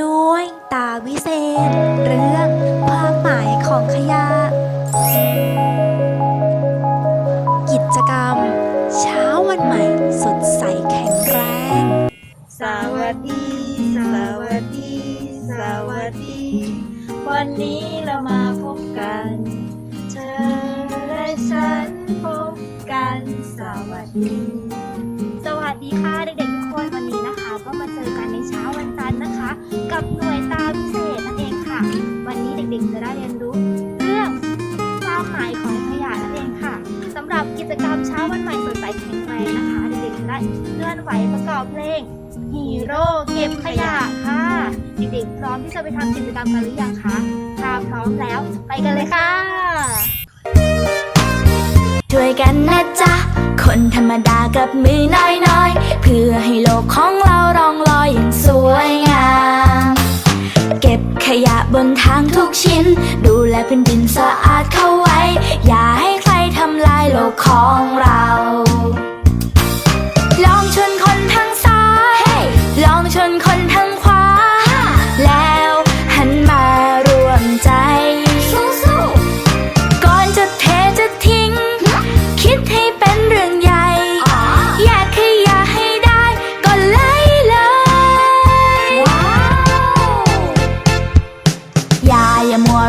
น้วยตาวิเศษ เรื่องความหมายของขยะ กิจกรรม เช้าวันใหม่สดใสแข็งแรง สวัสดี สวัสดี สวัสดี วันนี้เรามาพบกัน เธอและฉันพบกัน สวัสดี สวัสดีค่ะเด็กๆทุกคนวันนี้นะคะ ก็มาเจอกันในเช้า กับหน่วยตาพิเศษนั่นเองค่ะ วันนี้เด็กๆจะได้เรียนรู้ เรื่องความหมายของขยะนั่นเองค่ะสำหรับกิจกรรมเช้าวันใหม่สดใสแข็งแรงนะคะ เด็กๆจะได้เคลื่อนไหวประกอบเพลงฮีโร่เก็บขยะค่ะ เด็กๆพร้อมที่จะไปทำกิจกรรมกันหรือยังคะถ้าพร้อมแล้วไปกันเลยค่ะ ช่วยกันนะจ๊ะ คนธรรมดากับมือน้อยๆ เพื่อให้ ชิ้น ดูแลพื้นดินสะอาดเข้าไว้ อย่าให้ใครทำลายโลกของเรา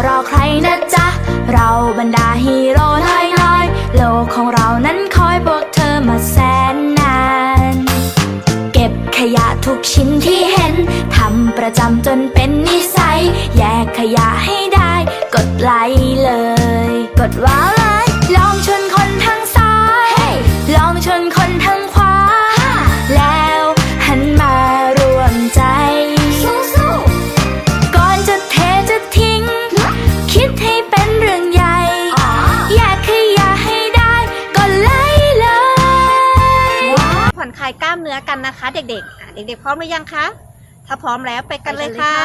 รอใครนะจ๊ะ เราบรรดาฮีโร่ลอยลอยโลกของเรานั้นคอยพวกเธอมาแสนนาน เก็บขยะทุกชิ้นที่เห็น ทำประจำจนเป็นนิสัย แยกขยะให้ได้ กดไลค์เลย กดว้าว คลายกล้ามเนื้อกันนะคะ เด็กๆอะเด็กๆพร้อมหรือยังคะ ถ้าพร้อมแล้วไปกันเลยค่ะ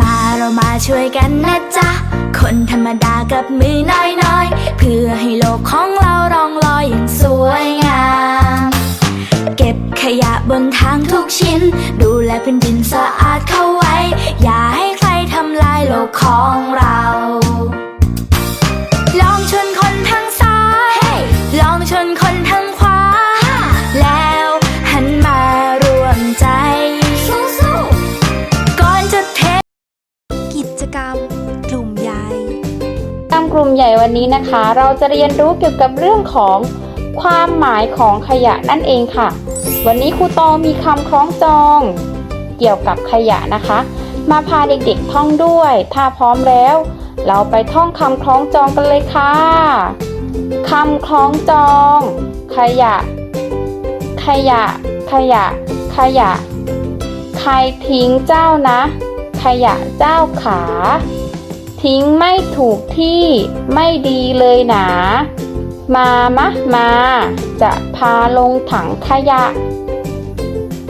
มาเรามาช่วยกันนะจ๊ะ คนธรรมดากับมือน้อยๆ เพื่อให้โลกของเรารองลอยอย่างสวยงาม เก็บขยะบนทางทุกชิ้น ดูแลพื้นดินสะอาดเข้าไว้ อย่าให้ใครทำลายโลกของเรา ลองชวนคนทางซ้ายลองชวนคนทางขวาแล้วหันมารวมใจ สู้ๆก่อนจะเทกิจกรรม กลุ่มใหญ่วันนี้นะคะ เราจะเรียนรู้เกี่ยวกับเรื่องของความหมายของขยะนั่นเองค่ะ วันนี้ครูตองมีคำคล้องจอง เกี่ยวกับขยะนะคะ มาพาเด็กๆท่องด้วย ถ้าพร้อมแล้ว เราไปท่องคำคล้องจองกันเลยค่ะคำคล้องจอง ขยะ ขยะ ขยะ ขยะ ใครทิ้งเจ้านะ ขยะเจ้าขา ทิ้งไม่ถูกที่ไม่ดีเลยหนา มามะมา จะพาลงถังขยะ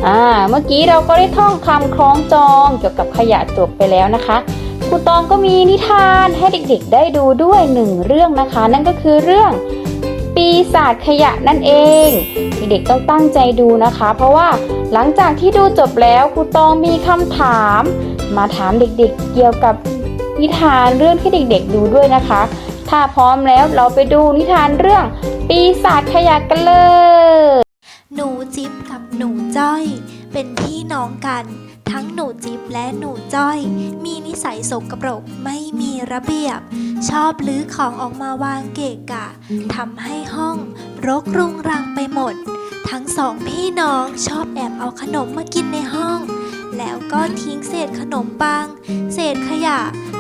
อ่า เมื่อกี้เราก็ได้ท่องคำคล้องจองเกี่ยวกับขยะจบไปแล้วนะคะครูตองก็มีนิทานให้เด็กๆได้ดูด้วยหนึ่งเรื่องนะคะ นั่นก็คือเรื่องปีศาจขยะนั่นเอง เด็กๆต้องตั้งใจดูนะคะ เพราะว่าหลังจากที่ดูจบแล้วครูตองมีคำถาม มาถามเด็กๆเกี่ยวกับ นิทานเรื่องที่เด็กๆ ดูด้วยนะคะ ถ้าพร้อมแล้วเราไปดูนิทานเรื่อง ปีศาจขยะกันเลย หนูจิ๊บกับหนูจ้อย เป็นพี่น้องกัน ทั้งหนูจิ๊บและหนูจ้อย มีนิสัยสกปรกไม่มีระเบียบ ชอบลื้อของออกมาวางเกะกะทำให้ห้องรกรุงรังไปหมด ทั้งสองพี่น้องชอบแอบเอาขนมมากินในห้อง แล้วก็ทิ้งเศษขนมปัง เศษขยะ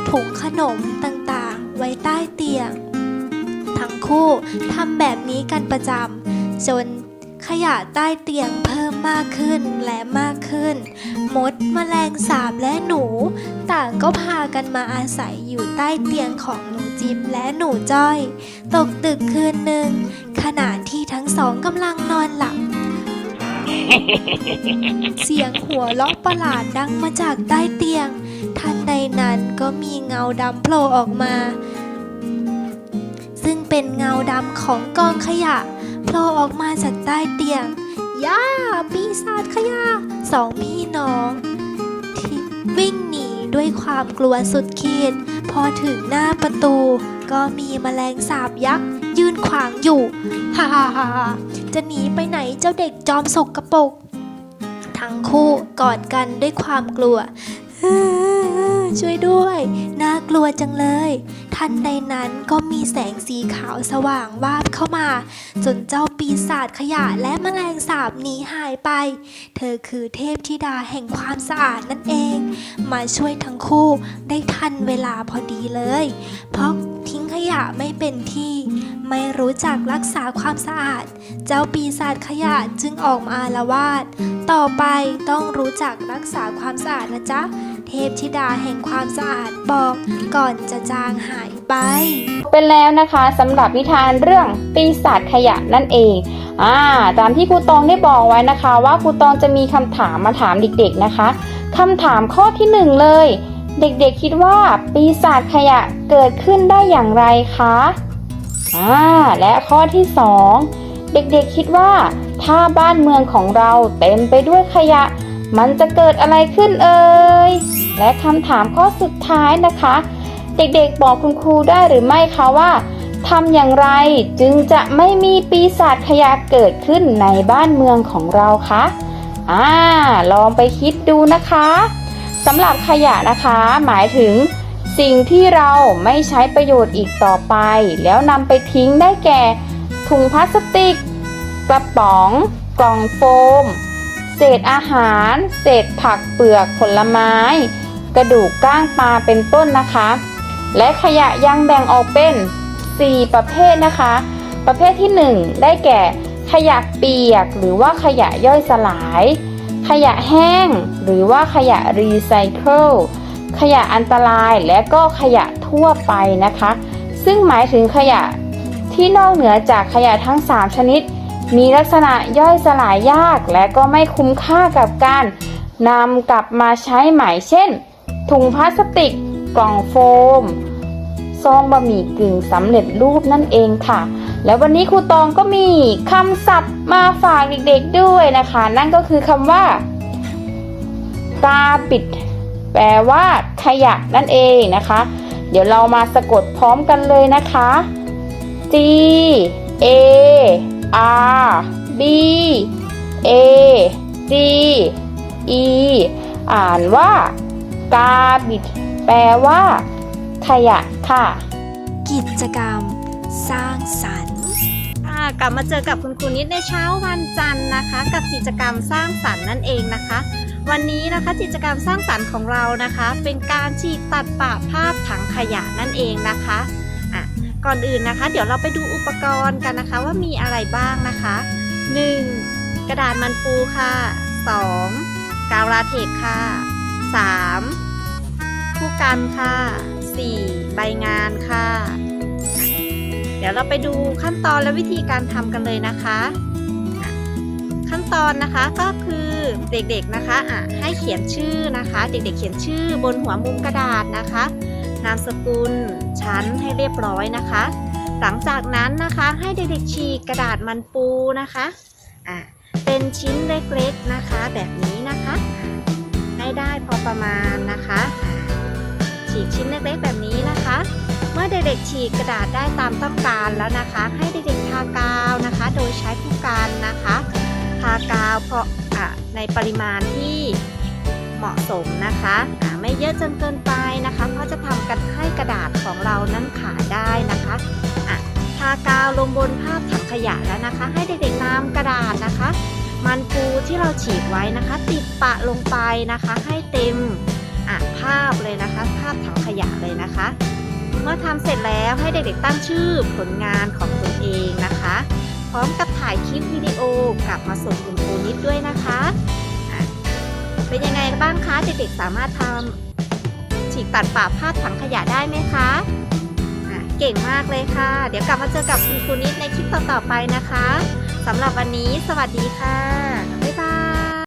ถุงขนมต่างๆ ไว้ใต้เตียง ทั้งคู่ทำแบบนี้กันประจำจนขยะใต้เตียงเพิ่มมากขึ้นและมากขึ้น มดแมลงสาบและหนู ต่างก็พากันมาอาศัยอยู่ใต้เตียงของหนูจิ๊บและหนูจ้อย ตกดึกคืนหนึ่งขณะที่ทั้งสองกำลัง เสียงหัวเราะประหลาดดังมาจากใต้เตียง ทันใดนั้นก็มีเงาดำโผล่ออกมา ซึ่งเป็นเงาดำของกองขยะโผล่ออกมาจากใต้เตียง ย่าปีศาจขยะสองพี่น้อง ที่วิ่งหนีด้วยความกลัวสุดขีด พอถึงหน้าประตู ก็มีแมลงสาบยักษ์ยืนขวางอยู่ ฮ่าฮ่าฮ่าฮ่า จะหนีไปไหนเจ้าเด็กจอมสกประปก ทั้งคู่กอดกันด้วยความกลัว ช่วยด้วย น่ากลัวจังเลย ทันใดนั้นก็มีแสงสีขาวสว่างวาบเข้ามา จนเจ้าปีศาจขยะและแมลงสาบหนีหายไป เธอคือเทพธิดาแห่งความสะอาดนั่นเอง มาช่วยทั้งคู่ได้ทันเวลาพอดีเลย เพราะทิ้งขยะไม่เป็นที่ ไม่รู้จักรักษาความสะอาด เจ้าปีศาจขยะจึงออกมาละวาด ต่อไปต้องรู้จักรักษาความสะอาดนะจ๊ะ เทพธิดาแห่งความสะอาดบอกก่อนจะจางหายไป เป็นแล้วนะคะสำหรับนิทานเรื่องปีศาจขยะนั่นเองอ่าตามที่ครูตองได้บอกไว้นะคะ ว่าครูตองจะมีคำถามมาถามเด็กๆนะคะคำถามข้อที่หนึ่งเลย เด็กๆคิดว่าปีศาจขยะเกิดขึ้นได้อย่างไรคะ อ่าและข้อที่สองเด็กๆคิดว่า ถ้าบ้านเมืองของเราเต็มไปด้วยขยะ มันจะเกิดอะไรขึ้นเอ่ยและคำถามข้อสุดท้ายนะคะ เด็กๆบอกคุณครูได้หรือไม่คะว่าทำอย่างไรจึงจะไม่มีปีศาจขยะเกิดขึ้นในบ้านเมืองของเราคะอ่าลองไปคิดดูนะคะสำหรับขยะนะคะ หมายถึง สิ่งที่เราไม่ใช้ประโยชน์อีกต่อไป แล้วนำไปทิ้งได้แก่ ถุงพลาสติก กระป๋อง กล่องโฟม เศษอาหาร เศษผักเปลือกผลไม้ กระดูกก้างปลาเป็นต้นนะคะ และขยะยังแบ่งออกเป็น 4 ประเภทนะคะ ประเภทที่ 1 ได้แก่ขยะเปียกหรือว่าขยะย่อยสลาย ขยะแห้ง หรือว่าขยะรีไซเคิล ขยะอันตรายและก็ขยะทั่วไปนะคะ ซึ่งหมายถึงขยะที่นอกเหนือจากขยะทั้ง 3 ชนิด มีลักษณะย่อยสลายยากและก็ไม่คุ้มค่ากับการนำกลับมาใช้ใหม่เช่น ถุงพลาสติก กล่องโฟม ซองบะหมี่กึ่งสำเร็จรูปนั่นเองค่ะ แล้ววันนี้ครูตองก็มีคำศัพท์มาฝากเด็กๆด้วยนะคะ นั่นก็คือคำว่ากาบิด แปลว่าขยะนั่นเองนะคะ เดี๋ยวเรามาสะกดพร้อมกันเลยนะคะ G A R B A G E อ่านว่ากาบิดแปลว่า ขยะค่ะ กิจกรรม สร้างสรรค์อ่ากลับมาเจอกับคุณครูนิดในเช้าวันจันทร์นะคะ กับกิจกรรมสร้างสรรค์นั่นเองนะคะ วันนี้นะคะกิจกรรมสร้างสรรค์ของเรานะคะ เป็นการฉีกตัดปะภาพถังขยะนั่นเองนะคะอะก่อนอื่นนะคะ เดี๋ยวเราไปดูอุปกรณ์กันนะคะว่ามีอะไรบ้างนะคะ 1. กระดาษมันปูค่ะ 2. กาวลาเทกค่ะ 3. ผู้กันค่ะ 4. ใบงานค่ะ เดี๋ยวเราไปดูขั้นตอนและวิธีการทำกันเลยนะคะอะขั้นตอนนะคะก็คือ เด็กๆนะคะอะให้เขียนชื่อนะคะ เด็กๆ เขียนชื่อบนหัวมุมกระดาษนะคะ นามสกุลชั้นให้เรียบร้อยนะคะ หลังจากนั้นนะคะให้เด็กๆฉีกกระดาษมันปูนะคะอะเป็นชิ้นเล็กๆนะคะแบบนี้นะคะ ให้ได้พอประมาณนะคะฉีกชิ้นเล็กๆแบบนี้นะคะ เมื่อเด็กๆฉีกกระดาษได้ตามต้องการแล้วนะคะ ให้เด็กๆทากาวนะคะ โดยใช้ผู้กันนะคะ ทากาวเพราะ ในปริมาณที่เหมาะสมนะคะไม่เยอะจนเกินไปนะคะเพราะจะทำกันให้กระดาษของเรานั้นขาดได้นะคะอะทากาวลงบนภาพถังขยะแล้วนะคะ ให้เด็กๆนำกระดาษนะคะ มันปูที่เราฉีกไว้นะคะ ติดปะลงไปนะคะ ให้เต็มภาพเลยนะคะ ภาพถังขยะเลยนะคะ เมื่อทำเสร็จแล้วให้เด็กๆตั้งชื่อผลงานของตนเองนะคะ พร้อมกับ ถ่ายคลิปวิดีโอกลับมาส่งคุณครูนิดด้วยนะคะะเป็นยังไงบ้างคะเด็กๆสามารถทำฉีกตัดป่าพาดถังขยะได้ไหมคะะเเก่งมากเลยค่ะ เดี๋ยวกลับมาเจอกับคุณครูนิดในคลิปต่อๆไปนะคะสำหรับวันนี้ สวัสดีค่ะ